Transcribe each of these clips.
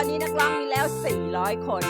ตอนนี้นักร้องมีแล้ว 400 คน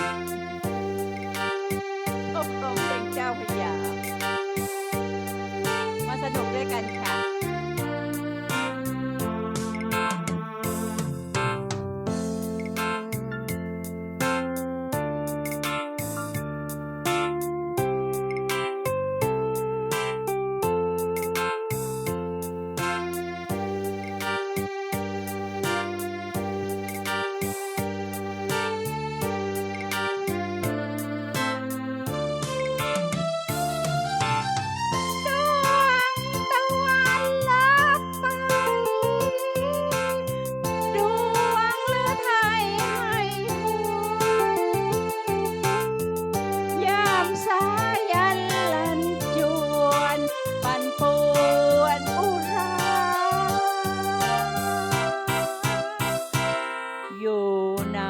อยู่ไหน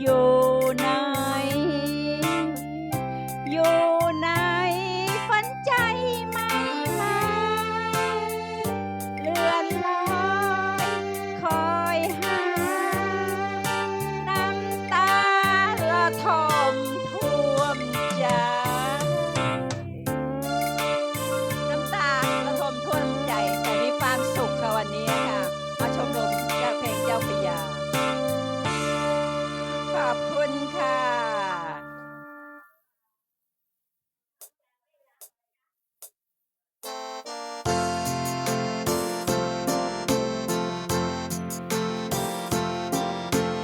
อยู่ไหนอยู่